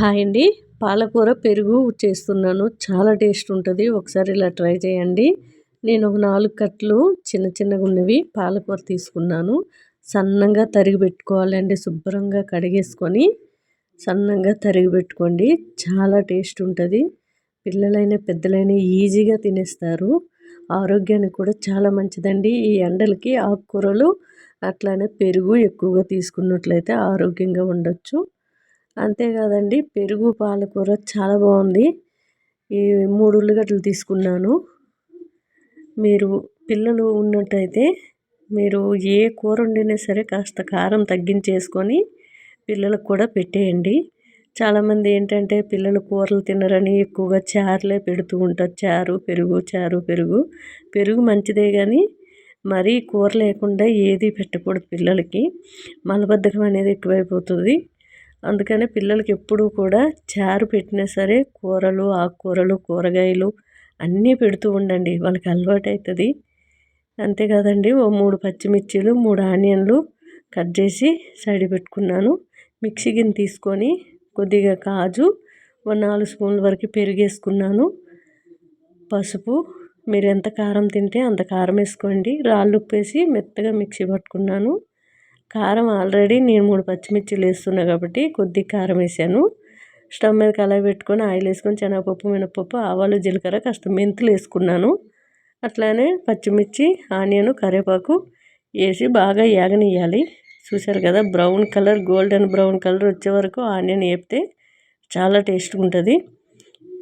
Hi అండి. పాలకూర పెరుగు చేస్తున్నాను. చాలా టేస్ట్ ఉంటుంది. ఒకసారి ఇలా ట్రై చేయండి. నేను ఒక నాలుగు కట్లు చిన్న చిన్నగా ఉన్నవి పాలకూర తీసుకున్నాను. సన్నంగా తరిగి పెట్టుకోవాలండి శుభ్రంగా కడిగేసుకొని సన్నంగా తరిగి పెట్టుకోండి. చాలా టేస్ట్ ఉంటుంది. పిల్లలైనా పెద్దలైన ఈజీగా తినేస్తారు. ఆరోగ్యానికి కూడా చాలా మంచిదండి. ఈ ఎండలకి ఆకుకూరలు అట్లానే పెరుగు ఎక్కువగా తీసుకున్నట్లయితే ఆరోగ్యంగా ఉండొచ్చు. అంతేకాదండి పెరుగు పాలకూర చాలా బాగుంది. ఈ మూడు ఉల్లిగడ్డలు తీసుకున్నాను. మీరు పిల్లలు ఉన్నట్టయితే మీరు ఏ కూర వండినా సరే కాస్త కారం తగ్గించేసుకొని పిల్లలకు కూడా పెట్టేయండి. చాలామంది ఏంటంటే పిల్లలు కూరలు తినరని ఎక్కువగా చారులే పెడుతూ ఉంటారు. చారు పెరుగు చారు పెరుగు. పెరుగు మంచిదే కానీ మరీ కూర లేకుండా ఏది పెట్టకూడదు పిల్లలకి. మలబద్ధకం అనేది ఎక్కువైపోతుంది. అందుకనే పిల్లలకి ఎప్పుడూ కూడా చారు పెట్టినా సరే కూరలు ఆకుకూరలు కూరగాయలు అన్నీ పెడుతూ ఉండండి. వాళ్ళకి అలవాటు అవుతుంది అంతేకాదండి ఓ మూడు పచ్చిమిర్చీలు మూడు ఆనియన్లు కట్ చేసి సైడ్ పెట్టుకున్నాను. మిక్సీ గిన్నె తీసుకొని కొద్దిగా కాజు ఓ నాలుగు స్పూన్ల వరకు పెరిగేసుకున్నాను. పసుపు మీరు ఎంత కారం తింటే అంత కారం వేసుకోండి. రాళ్ళు ఉప్పు వేసి మెత్తగా మిక్సీ పట్టుకున్నాను. కారం ఆల్రెడీ నేను మూడు పచ్చిమిర్చిలు వేస్తున్నా కాబట్టి కొద్ది కారం వేసాను. స్టవ్ మీద కళాయి పెట్టుకొని ఆయిల్ వేసుకొని శనగపప్పు మినపప్పు ఆవాలు జీలకర్ర కాస్త మెంతులు వేసుకున్నాను. అట్లానే పచ్చిమిర్చి ఆనియన్ కరివేపాకు వేసి బాగా ఏగనియాలి చూశారు కదా brown colour golden brown colour వచ్చే వరకు ఆనియన్ వేపితే చాలా టేస్ట్గా ఉంటుంది.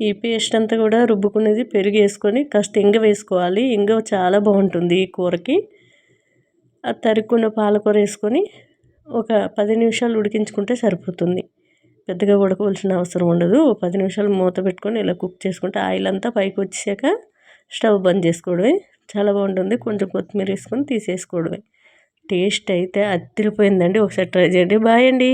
ఈ పేస్ట్ అంతా కూడా రుబ్బుకునేది పెరుగు వేసుకొని కాస్త ఇంగ వేసుకోవాలి. ఇంగ చాలా బాగుంటుంది ఈ కూరకి. తరుక్కున్న పాలకూర వేసుకొని ఒక పది నిమిషాలు ఉడికించుకుంటే సరిపోతుంది. పెద్దగా ఉడకవలసిన అవసరం ఉండదు. ఒక పది నిమిషాలు మూత పెట్టుకొని ఇలా కుక్ చేసుకుంటే ఆయిల్ అంతా పైకి వచ్చాక స్టవ్ బంద్ చేసుకోవడమే. చాలా బాగుంటుంది. కొంచెం కొత్తిమీర వేసుకొని తీసేసుకోవడమే. టేస్ట్ అయితే అదిరిపోయిందండి. ఒకసారి ట్రై చేయండి. బాయ్ అండి.